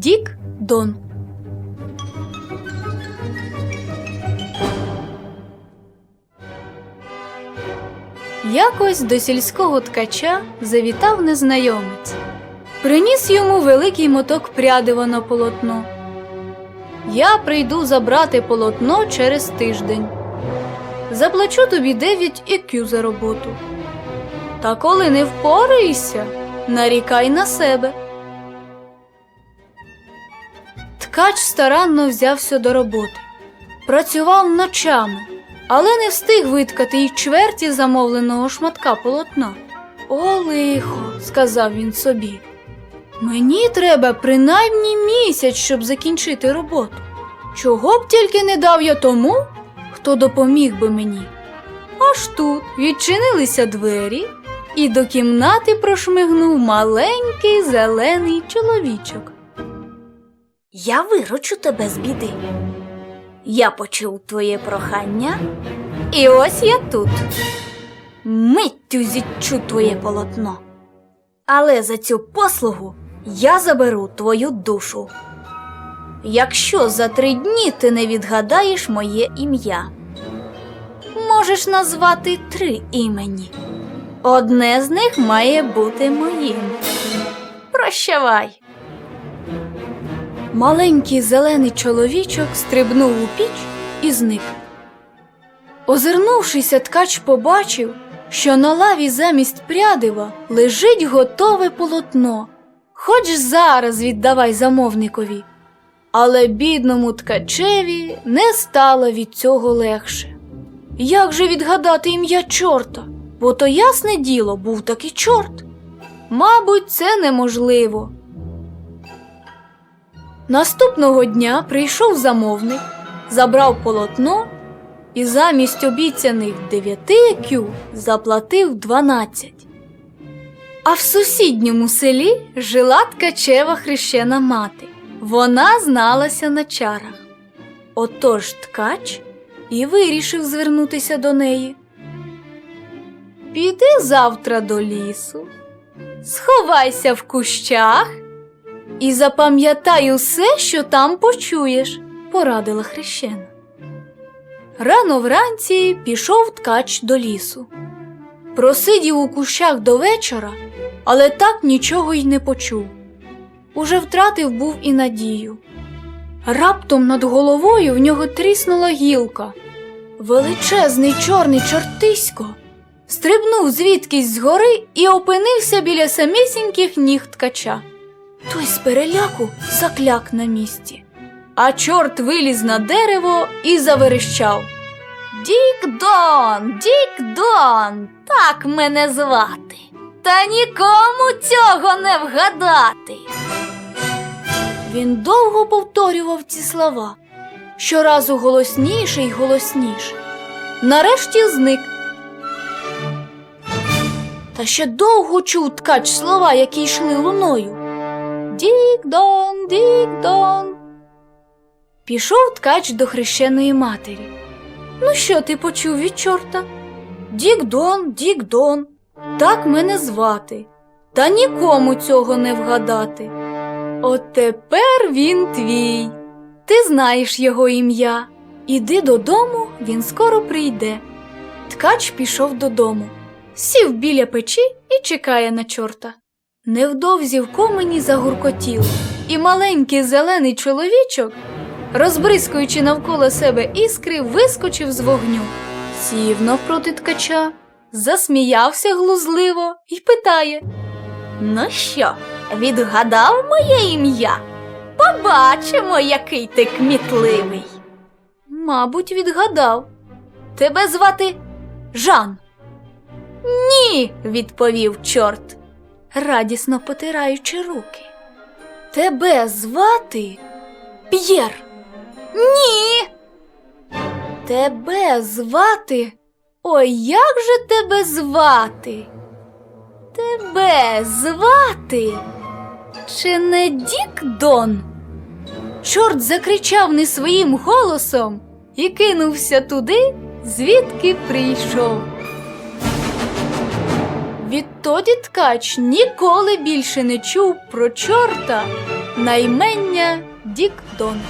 Дік Дон. Якось до сільського ткача завітав незнайомець. Приніс йому великий моток прядива на полотно. Я прийду забрати полотно через тиждень. Заплачу тобі 9 ікю за роботу. Та коли не впораєшся, нарікай на себе. Ткач старанно взявся до роботи. Працював ночами, але не встиг виткати й чверті замовленого шматка полотна. О, лихо, сказав він собі. Мені треба принаймні місяць, щоб закінчити роботу. Чого б тільки не дав я тому, хто допоміг би мені. Аж тут відчинилися двері, і до кімнати прошмигнув маленький зелений чоловічок. Я виручу тебе з біди. Я почув твоє прохання, і ось я тут. Миттю зіччу твоє полотно. Але за цю послугу я заберу твою душу. Якщо за три дні ти не відгадаєш моє ім'я, можеш назвати три імені. Одне з них має бути моїм. Прощавай. Маленький зелений чоловічок стрибнув у піч і зник. Озирнувшися, ткач побачив, що на лаві замість прядива лежить готове полотно. Хоч зараз віддавай замовникові. Але бідному ткачеві не стало від цього легше. Як же відгадати ім'я чорта? Бо то ясне діло був таки чорт. Мабуть, це неможливо. Наступного дня прийшов замовник, забрав полотно і замість обіцяних 9 кю заплатив 12. А в сусідньому селі жила ткачева хрещена мати. Вона зналася на чарах. Отож ткач і вирішив звернутися до неї. Піди завтра до лісу, сховайся в кущах і запам'ятай усе, що там почуєш, порадила хрещена. Рано вранці пішов ткач до лісу. Просидів у кущах до вечора, але так нічого й не почув. Уже втратив був і надію. Раптом над головою в нього тріснула гілка. Величезний чорний чортисько стрибнув звідкись згори і опинився біля самісіньких ніг ткача. Той з переляку закляк на місці. А чорт виліз на дерево і заверещав. Дік Дон, Дік Дон, так мене звати. Та нікому цього не вгадати. Він довго повторював ці слова, щоразу голосніше й голосніше. Нарешті зник. Та ще довго чув ткач слова, які йшли луною. Дік-дон, дік-дон. Пішов ткач до хрещеної матері. Ну, що ти почув від чорта? Дік-дон, дік-дон. Так мене звати. Та нікому цього не вгадати. От тепер він твій. Ти знаєш його ім'я. Іди додому, він скоро прийде. Ткач пішов додому, сів біля печі і чекає на чорта. Невдовзі в комені загуркотіло, і маленький зелений чоловічок, розбризкуючи навколо себе іскри, вискочив з вогню, сів навпроти ткача, засміявся глузливо і питає. Ну що, відгадав моє ім'я? Побачимо, який ти кмітливий. Мабуть, відгадав. Тебе звати Жан. Ні, відповів чорт. Радісно потираючи руки. Тебе звати П'єр. Ні. Тебе звати. Ой, як же тебе звати? Тебе звати? Чи не Дік Дон? Чорт закричав не своїм голосом і кинувся туди, звідки прийшов. Відтоді ткач ніколи більше не чув про чорта Наймення Дік Дон.